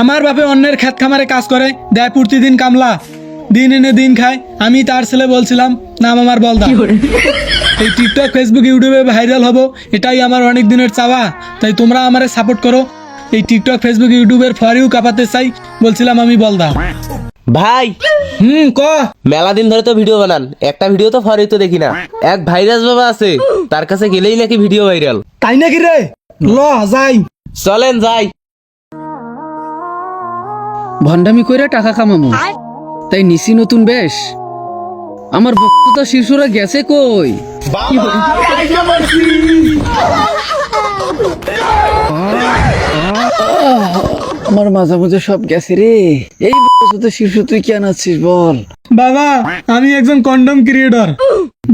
আমার বাপে অন্যের ক্ষেত খামারে কাজ করে দেয় প্রতিদিন কামলা। দিন এনে দিন খায়। আমি তার ছেলে বলছিলাম নাম আমার বলদা। এই টিকটক ফেসবুক ইউটিউবে ভাইরাল হব। এটাই আমার অনেক দিনের চাওয়া। তাই তোমরা আমারে সাপোর্ট করো। এই টিকটক ফেসবুক ইউটিউবের ফরিউ কাপাতে চাই। বলছিলাম আমি বলদা। ভাই! হুম ক? মেলা দিন ধরে তো ভিডিও বানান। একটা ভিডিও তো ফরে তো দেখি না। এক ভাইরাস বাবা আছে। তার কাছে গেলেই নাকি ভিডিও ভাইরাল তাই নাকি রে? ল যাই। চলেন যাই। ভণ্ডামি কইরা টাকা কামামু। তাই নিসি নতুন বেশ। আমার বক্তৃতা শীর্ষরা গেছে কই? আমার মাঝে মাঝে সব গেছে রে। এই বক্তৃতা শীর্ষ তুই কেন আছিস বল? বাবা আমি একজন কন্ডম ক্রিয়েটর।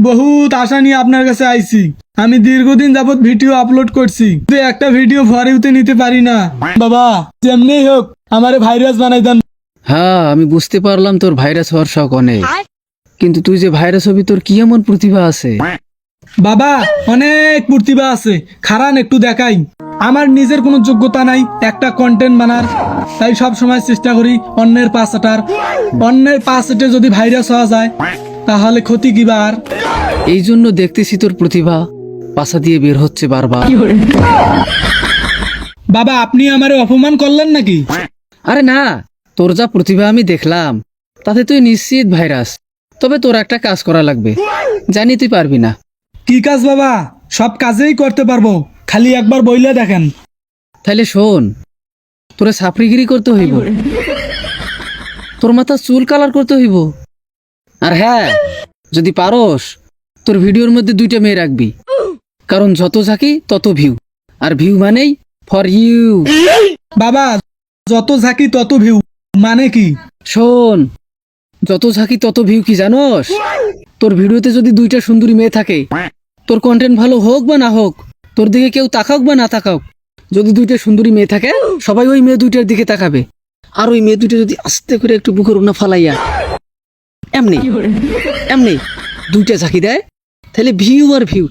বহুত আশা নিয়ে আপনার কাছে আইছি। আমি দীর্ঘদিন যাবত ভিডিও আপলোড করছি। একটা ভিডিও ফরিউতে নিতে পারি না। বাবা যেমনি হোক আমারে ভাইরাস বানাই দেন। হ্যাঁ আমি বুঝতে পারলাম তোর ভাইরাস হওয়ার শখ অনেক। কিন্তু তুই যে ভাইরাস হবি তোর কি এমন প্রতিভা আছে? বাবা অনেক প্রতিভা আছে। খারান একটু দেখাই। আমার নিজের কোনো যোগ্যতা নাই একটা কন্টেন্ট বানার। তাই সব সময় চেষ্টা করি অন্যের পাঁচ হাটার অন্যের পাঁচ হাটে যদি ভাইরাস হওয়া যায় তাহলে ক্ষতি কি বা আর? এই জন্য দেখতেছি তোর প্রতিভা। পাশা দিয়ে বের হচ্ছে বারবার। বাবা আপনি আমারে অপমান করলেন নাকি? আরে না তোর যা প্রতিভা আমি দেখলাম তাতে তুই নিশ্চিত ভাইরাস। তবে তোর একটা কাজ করা লাগবে। জানি তুই পারবি না। কি কাজ বাবা? সব কাজেই করতে পারব। খালি একবার বইলে দেখেন। তাহলে শোন তোরে সাপড়িগিরি করতে হইব। তোর মাথা চুল কালার করতে হইব। আর হ্যাঁ যদি পারস তোর ভিডিওর মধ্যে দুইটা মেয়ে রাখবি। কারণ যত ঝাঁকি তত ভিউ আর ভিউ মানেই ফর ইউ বাবা যত ঝাঁকি, তত ভিউ। মানে কি? শোন, যত ঝাঁকি, তত ভিউ কি জানোস? তোর ভিডিওতে যদি দুইটা সুন্দরী মেয়ে থাকে, তোর কন্টেন্ট ভালো হোক বা না হোক, তোর দিকে কেউ তাকাক বা না তাকাক, যদি দুইটা সুন্দরী মেয়ে থাকে, সবাই ওই মেয়ে দুইটার দিকে তাকাবে। আর ওই মেয়ে দুইটা যদি আস্তে করে একটু বুকের ওনা ফালাইয়া, এমনি এমনি দুইটা ঝাঁকি দেয়, তাহলে ভিউ আর ভিউ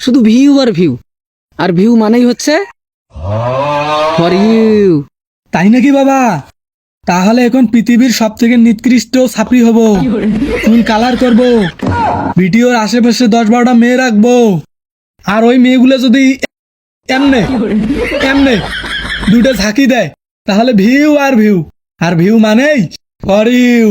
শুধু ভিউ আর ভিউ আর ভিউ মানেই হচ্ছে ফর ইউ তাই নাকি বাবা? তাহলে এখন পৃথিবীর সব থেকে নিকৃষ্ট ছাপড়ি হব। চুল কালার করব। ভিডিওর আশেপাশে দশ বারোটা মেয়ে রাখব। আর ওই মেয়েগুলো যদি এমনে এমনে দুটো ঝাঁকি দেয়, তাহলে ভিউ আর ভিউ। আর ভিউ মানেই ফর ইউ